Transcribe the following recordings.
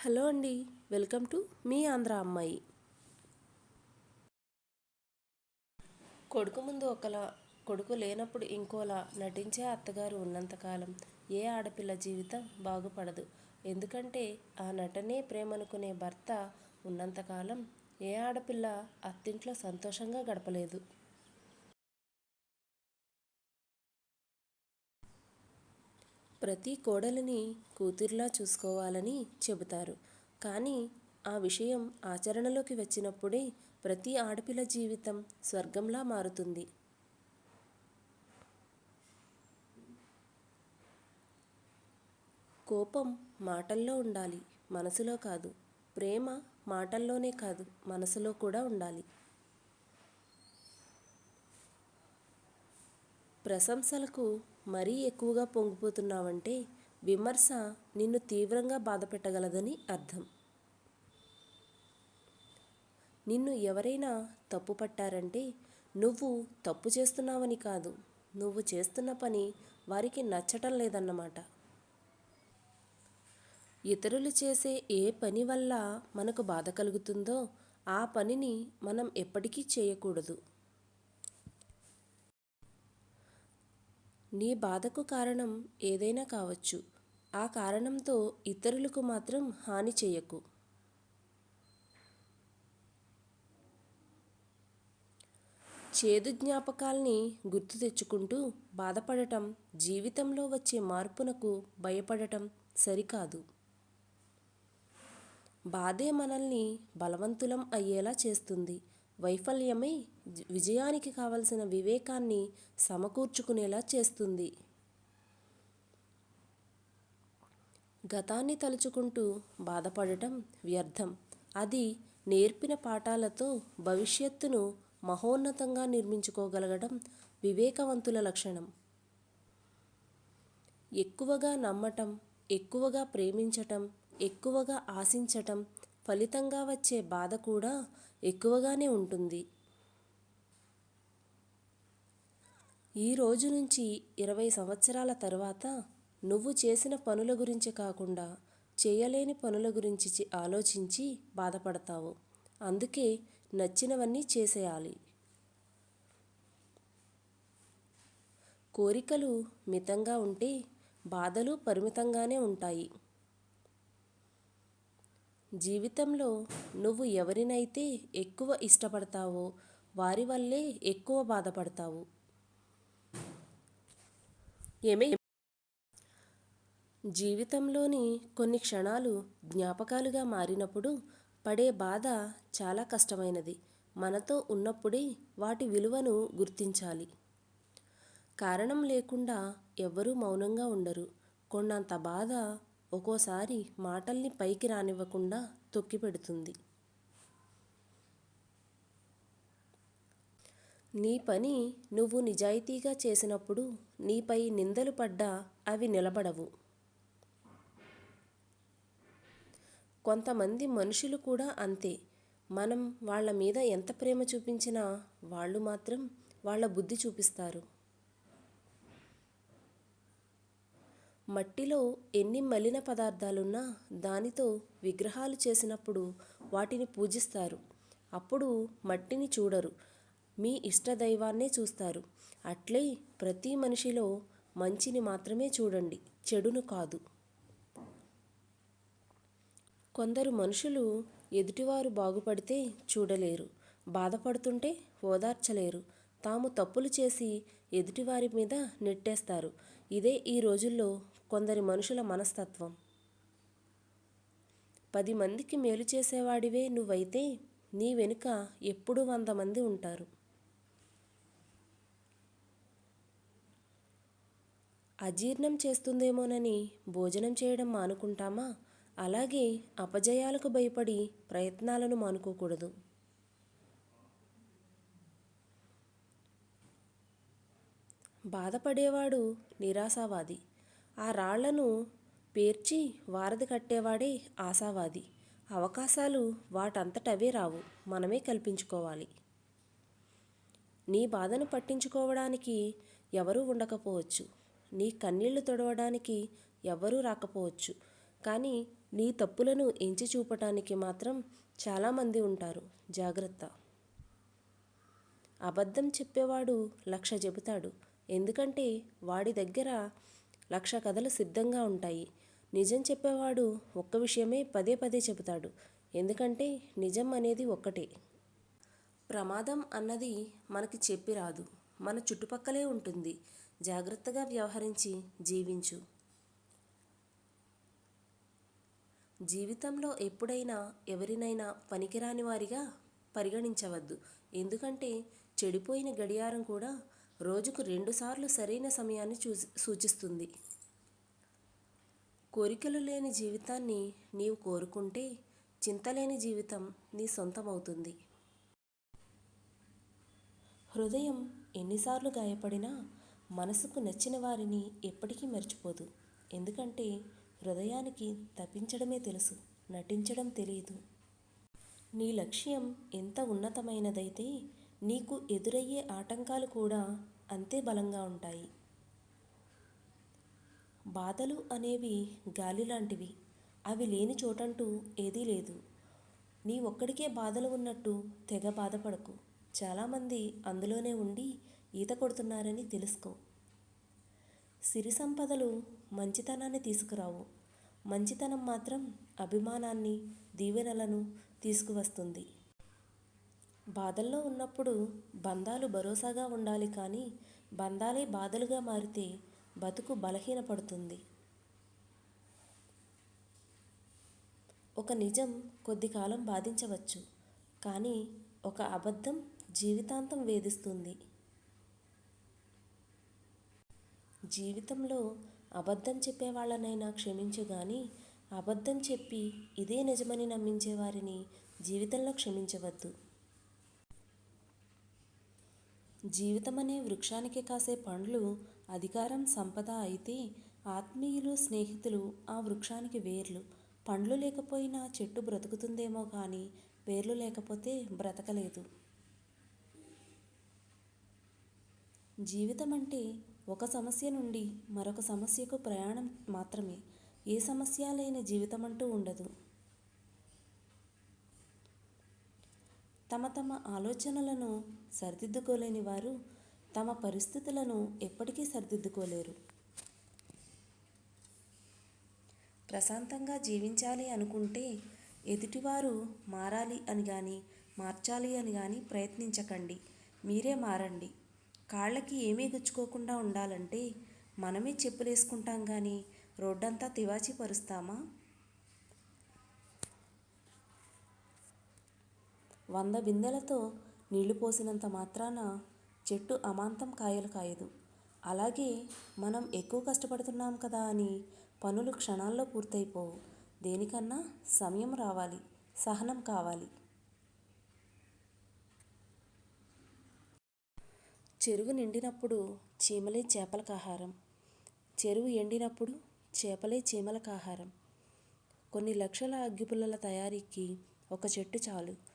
Hello అండి welcome to me Andhra అమ్మాయి. కొడుకు ముందు ఒకలా కొడుకు లేనప్పుడు ఇంకోలా నటించే అత్తగారు ఉన్నంతకాలం ఏ ఆడపిల్ల జీవితం బాగుపడదు. ఎందుకంటే ఆ నటనే ప్రేమనుకునే భర్త ఉన్నంతకాలం ఏ ఆడపిల్ల అత్తింట్లో సంతోషంగా గడపలేదు. ప్రతి కోడలిని కూతురిలా చూసుకోవాలని చెబుతారు. కానీ ఆ విషయం ఆచరణలోకి వచ్చినప్పుడే ప్రతి ఆడపిల్ల జీవితం స్వర్గంలా మారుతుంది. కోపం మాటల్లో ఉండాలి మనసులో కాదు. ప్రేమ మాటల్లోనే కాదు మనసులో కూడా ఉండాలి. ప్రశంసలకు మరీ ఎక్కువగా పొంగిపోతున్నావంటే విమర్శ నిన్ను తీవ్రంగా బాధపెట్టగలదని అర్థం. నిన్ను ఎవరైనా తప్పు పట్టారంటే నువ్వు తప్పు చేస్తున్నావని కాదు నువ్వు చేస్తున్న పని వారికి నచ్చటం లేదన్నమాట. ఇతరులు చేసే ఏ పని వల్ల మనకు బాధ కలుగుతుందో ఆ పనిని మనం ఎప్పటికీ చేయకూడదు. నీ బాధకు కారణం ఏదైనా కావచ్చు. ఆ కారణంతో ఇతరులకు మాత్రం హాని చేయకు. చేదు జ్ఞాపకాల్ని గుర్తు తెచ్చుకుంటూ బాధపడటం జీవితంలో వచ్చే మార్పునకు భయపడటం సరికాదు. బాధే మనల్ని బలవంతులం అయ్యేలా చేస్తుంది. వైఫల్యమే విజయానికి కావలసిన వివేకాన్ని సమకూర్చుకునేలా చేస్తుంది. గతాన్ని తలుచుకుంటూ బాధపడటం వ్యర్థం. అది నేర్పిన పాఠాలతో భవిష్యత్తును మహోన్నతంగా నిర్మించుకోగలగడం వివేకవంతుల లక్షణం. ఎక్కువగా నమ్మటం ఎక్కువగా ప్రేమించటం ఎక్కువగా ఆశించటం ఫలితంగా వచ్చే బాధ కూడా ఎక్కువగానే ఉంటుంది. ఈ రోజు నుంచి ఇరవై సంవత్సరాల తర్వాత నువ్వు చేసిన పనుల గురించి కాకుండా చేయలేని పనుల గురించి చి- ఆలోచించి బాధపడతావు. అందుకే నచ్చినవన్నీ చేసేయాలి. కోరికలు మితంగా ఉంటే బాధలు పరిమితంగానే ఉంటాయి. జీవితంలో నువ్వు ఎవరినైతే ఎక్కువ ఇష్టపడతావో వారి వల్లే ఎక్కువ బాధపడతావు. ఏమే జీవితంలోని కొన్ని క్షణాలు జ్ఞాపకాలుగా మారినప్పుడు పడే బాధ చాలా కష్టమైనది. మనతో ఉన్నప్పుడే వాటి విలువను గుర్తించాలి. కారణం లేకుండా ఎవ్వరూ మౌనంగా ఉండరు. కొన్నంత బాధ ఒక్కోసారి మాటల్ని పైకి రానివ్వకుండా తొక్కిపెడుతుంది నీ పని నువ్వు నిజాయితీగా చేసినప్పుడు నీపై నిందలు పడ్డా అవి నిలబడవు. కొంతమంది మనుషులు కూడా అంతే. మనం వాళ్ళ మీద ఎంత ప్రేమ చూపించినా వాళ్ళు మాత్రం వాళ్ళ బుద్ధి చూపిస్తారు. మట్టిలో ఎన్ని మలిన పదార్థాలున్నా దానితో విగ్రహాలు చేసినప్పుడు వాటిని పూజిస్తారు. అప్పుడు మట్టిని చూడరు. మీ ఇష్టదైవాన్నే చూస్తారు. అట్లే ప్రతి మనిషిలో మంచిని మాత్రమే చూడండి. చెడును కాదు. కొందరు మనుషులు ఎదుటివారు బాగుపడితే చూడలేరు. బాధపడుతుంటే ఓదార్చలేరు. తాము తప్పులు చేసి ఎదుటివారి మీద నెట్టేస్తారు. ఇదే ఈ రోజుల్లో కొందరి మనుషుల మనస్తత్వం. పది మందికి మేలు చేసేవాడివే నువ్వైతే నీ వెనుక ఎప్పుడూ వంద మంది ఉంటారు. అజీర్ణం చేస్తుందేమోనని భోజనం చేయడం మానుకుంటామా? అలాగే అపజయాలకు భయపడి ప్రయత్నాలను మానుకోకూడదు. బాధపడేవాడు నిరాశావాది. ఆ రాళ్ళను పేర్చి వారధి కట్టేవాడే ఆశావాది. అవకాశాలు వాటంతటవే రావు. మనమే కల్పించుకోవాలి. నీ బాధను పట్టించుకోవడానికి ఎవరూ ఉండకపోవచ్చు. నీ కన్నీళ్ళు తుడవడానికి ఎవ్వరూ రాకపోవచ్చు. కానీ నీ తప్పులను ఎంచి చూపటానికి మాత్రం చాలామంది ఉంటారు. జాగ్రత్త. అబద్ధం చెప్పేవాడు లక్ష చెబుతాడు. ఎందుకంటే వాడి దగ్గర లక్ష కథలు సిద్ధంగా ఉంటాయి. నిజం చెప్పేవాడు ఒక్క విషయమే పదే పదే చెబుతాడు. ఎందుకంటే నిజం అనేది ఒక్కటే. ప్రమాదం అన్నది మనకి చెప్పి రాదు. మన చుట్టుపక్కలే ఉంటుంది. జాగ్రత్తగా వ్యవహరించి జీవించు. జీవితంలో ఎప్పుడైనా ఎవరినైనా పనికిరాని వారిగా పరిగణించవద్దు. ఎందుకంటే చెడిపోయిన గడియారం కూడా రోజుకు రెండుసార్లు సరైన సమయాన్ని చూ సూచిస్తుంది. కోరికలు లేని జీవితాన్ని నీవు కోరుకుంటే చింతలేని జీవితం నీ సొంతమవుతుంది. హృదయం ఎన్నిసార్లు గాయపడినా మనసుకు నచ్చిన వారిని ఎప్పటికీ మర్చిపోదు. ఎందుకంటే హృదయానికి తప్పించడమే తెలుసు నటించడం తెలియదు. నీ లక్ష్యం ఎంత ఉన్నతమైనదైతే నీకు ఎదురయ్యే ఆటంకాలు కూడా అంతే బలంగా ఉంటాయి. బాధలు అనేవి గాలి లాంటివి. అవి లేని చోటంటూ ఏదీ లేదు. నీ ఒక్కడికే బాధలు ఉన్నట్టు తెగ బాధపడకు. చాలామంది అందులోనే ఉండి ఈత కొడుతున్నారని తెలుసుకో. సిరి సంపదలు మంచితనాన్ని తీసుకురావు. మంచితనం మాత్రం అభిమానాన్ని దీవెనలను తీసుకువస్తుంది. బాధల్లో ఉన్నప్పుడు బంధాలు భరోసాగా ఉండాలి కానీ బంధాలే బాధలుగా మారితే బతుకు బలహీనపడుతుంది. ఒక నిజం కొద్ది కాలం బాధించవచ్చు కానీ ఒక అబద్ధం జీవితాంతం వేధిస్తుంది. జీవితంలో అబద్ధం చెప్పే వాళ్ళనైనా క్షమించు కానీ అబద్ధం చెప్పి ఇదే నిజమని నమ్మించే వారిని జీవితంలో క్షమించవద్దు. జీవితం అనే వృక్షానికి కాసే పండ్లు అధికారం సంపద అయితే ఆత్మీయులు స్నేహితులు ఆ వృక్షానికి వేర్లు. పండ్లు లేకపోయినా చెట్టు బ్రతుకుతుందేమో కానీ వేర్లు లేకపోతే బ్రతకలేదు. జీవితం అంటే ఒక సమస్య నుండి మరొక సమస్యకు ప్రయాణం మాత్రమే. ఏ సమస్య లేని జీవితం అంటూ ఉండదు. తమ తమ ఆలోచనలను సరిదిద్దుకోలేని వారు తమ పరిస్థితులను ఎప్పటికీ సరిదిద్దుకోలేరు. ప్రశాంతంగా జీవించాలి అనుకుంటే ఎదుటివారు మారాలి అని కానీ మార్చాలి అని కానీ ప్రయత్నించకండి. మీరే మారండి. కాళ్ళకి ఏమీ గుచ్చుకోకుండా ఉండాలంటే మనమే చెప్పులేసుకుంటాం కానీ రోడ్డంతా తివాచి పరుస్తామా? వంద బిందెలతో నీళ్ళు పోసినంత మాత్రాన చెట్టు అమాంతం కాయలు కాయదు. అలాగే మనం ఎక్కువ కష్టపడుతున్నాం కదా అని పనులు క్షణాల్లో పూర్తయిపోవు. దేనికన్నా సమయం రావాలి సహనం కావాలి. చెరువు నిండినప్పుడు చీమలే చేపలకు ఆహారం చెరువు ఎండినప్పుడు చేపలే చీమలకు ఆహారం కొన్ని లక్షల అగ్గిపుల్లల తయారీకి ఒక చెట్టు చాలు.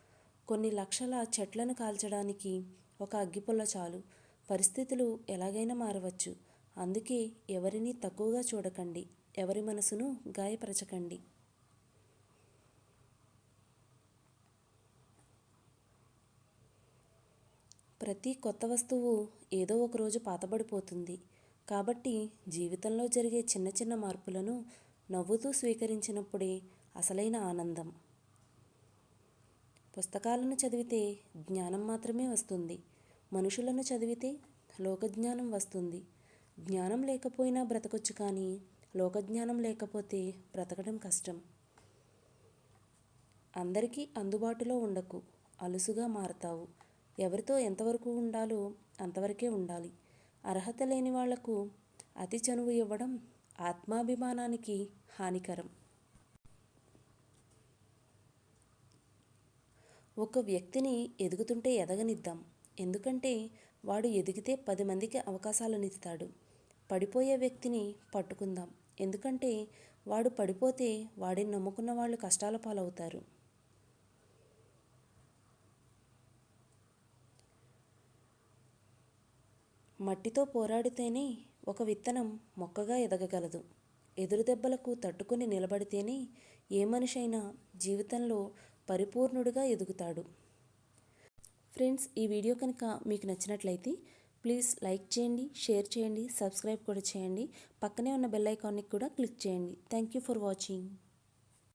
కొన్ని లక్షల చెట్లను కాల్చడానికి ఒక అగ్గిపుల్ల చాలు. పరిస్థితులు ఎలాగైనా మారవచ్చు. అందుకే ఎవరిని తక్కువగా చూడకండి. ఎవరి మనసును గాయపరచకండి. ప్రతి కొత్త వస్తువు ఏదో ఒక రోజు పాతబడిపోతుంది. కాబట్టి జీవితంలో జరిగే చిన్న చిన్న మార్పులను నవ్వుతూ స్వీకరించినప్పుడే అసలైన ఆనందం. పుస్తకాలను చదివితే జ్ఞానం మాత్రమే వస్తుంది. మనుషులను చదివితే లోకజ్ఞానం వస్తుంది. జ్ఞానం లేకపోయినా బ్రతకొచ్చు కానీ లోకజ్ఞానం లేకపోతే బ్రతకడం కష్టం. అందరికీ అందుబాటులో ఉండకు అలుసుగా మారతావు. ఎవరితో ఎంతవరకు ఉండాలో అంతవరకే ఉండాలి. అర్హత లేని వాళ్ళకు అతి చనువు ఇవ్వడం ఆత్మాభిమానానికి హానికరం. ఒక వ్యక్తిని ఎదుగుతుంటే ఎదగనిద్దాం. ఎందుకంటే వాడు ఎదిగితే పది మందికి అవకాశాలనిస్తాడు. పడిపోయే వ్యక్తిని పట్టుకుందాం. ఎందుకంటే వాడు పడిపోతే వాడిని నమ్ముకున్న వాళ్ళు కష్టాల పాలవుతారు. మట్టితో పోరాడితేనే ఒక విత్తనం మొక్కగా ఎదగగలదు. ఎదురు దెబ్బలకు తట్టుకుని నిలబడితేనే ఏ మనిషి అయినా జీవితంలో పరిపూర్ణుడిగా ఎదుగుతాడు. ఫ్రెండ్స్ ఈ వీడియో కనుక మీకు నచ్చినట్లయితే ప్లీజ్ లైక్ చేయండి షేర్ చేయండి సబ్స్క్రైబ్ కూడా చేయండి. పక్కనే ఉన్న బెల్ ఐకాన్ని కూడా క్లిక్ చేయండి. Thank you for watching.